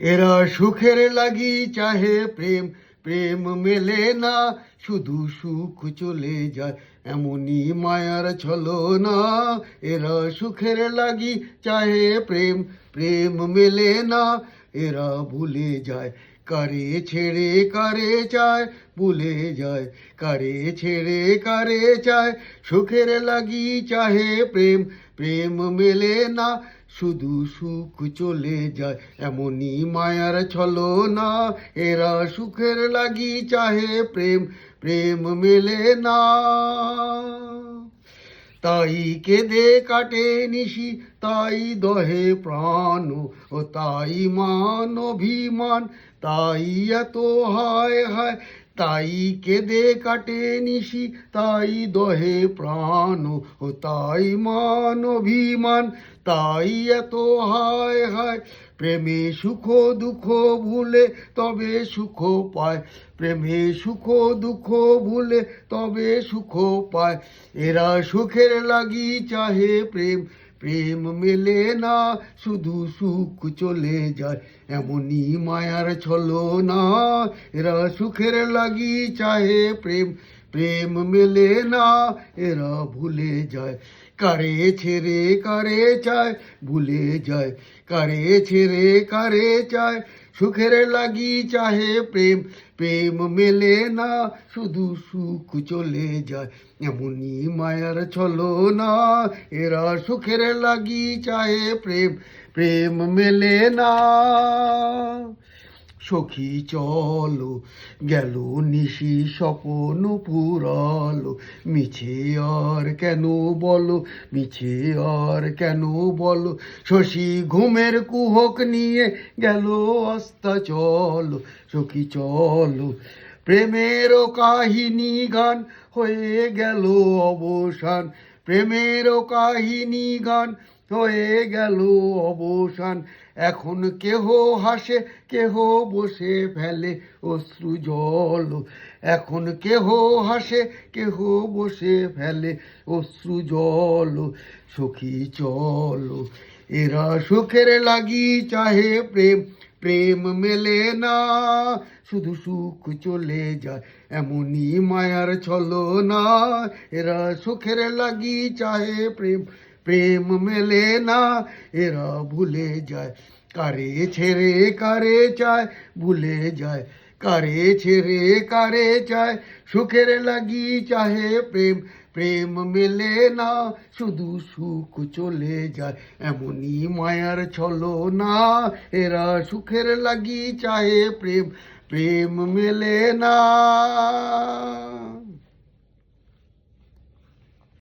এরা সুখের লাগি চাহে প্রেম প্রেম মেলে না, শুধু সুখ চলে যায়, এমনই মায়ার ছলো না এরা সুখের লাগি চাহে প্রেম প্রেম মেলে না, এরা ভুলে যায়, কারে ছেড়ে কারে চায়, ভুলে যায়, কারে ছেড়ে কারে চায়। সুখের লাগি চাহে প্রেম প্রেম মেলে না শুধু সুখ চলে যায়, এমনই মায়ার ছলো না এরা সুখের লাগি চাহে প্রেম প্রেম মেলে না। তাই কেঁদে কাটে নিশি তাই দহে প্রাণ ও তাই মান অভিমান, তাই এত হায় হায়, তাই কেঁদে কাটে নিশি, তাই দহে প্রাণ ও তাই মান অভিমান, তাই এত হায় হায়, প্রেমে সুখ দুঃখ ভুলে তবে সুখ পায়, প্রেমে সুখ দুঃখ ভুলে তবে সুখ পায়, এরা সুখের লাগি চাহে প্রেম প্রেম মেলে না, শুধু সুখ চলে যায়, এমনই মায়ার ছলো না এরা সুখের লাগি চাহে প্রেম প্রেম মেলে না, এরা ভুলে যায়। কারে ছেড়ে, কারে চায়, ভুলে যায়। কারে ছেড়ে, কারে চায়, সুখের লাগি চাহে প্রেম। প্রেম মেলে না, শুধু সুখ চলে যায়। এমনই মায়ার ছলো না এরা সুখের লাগি চাহে প্রেম। প্রেম মেলে না। সখী চলো, গেল নিশি স্বপন পুরালো। মিছে আর কেন বলো, মিছে আর কেন বলো? শশী ঘুমের কুহক নিয়ে গেল অস্তা চলো সখী চলো প্রেমেরও কাহিনী গান হয়ে গেল অবসান। প্রেমেরও কাহিনী গান হয়ে গেল অবসান। এখন কেহ হাসে, কেহ বসে ফেলে অশ্রু জল। এখন কেহ হাসে, কেহ বসে ফেলে অশ্রু জল। সখী চলো, এরা সুখের লাগি চাহে প্রেম প্রেম মেলে না। শুধু সুখ চলে যায়, এমনই মায়ার ছলো না এরা সুখের লাগি চাহে প্রেম প্রেম মেলে না, এরা ভুলে যায়। কারে ছেড়ে, কারে চায়, ভুলে যায়। কারে ছেড়ে, কারে চায়, সুখের লাগি চাহে প্রেম। প্রেম মেলে না, শুধু সুখ চলে যায়। এমনই মায়ার ছলো না এরা সুখের লাগি চাহে প্রেম। প্রেম মেলে না।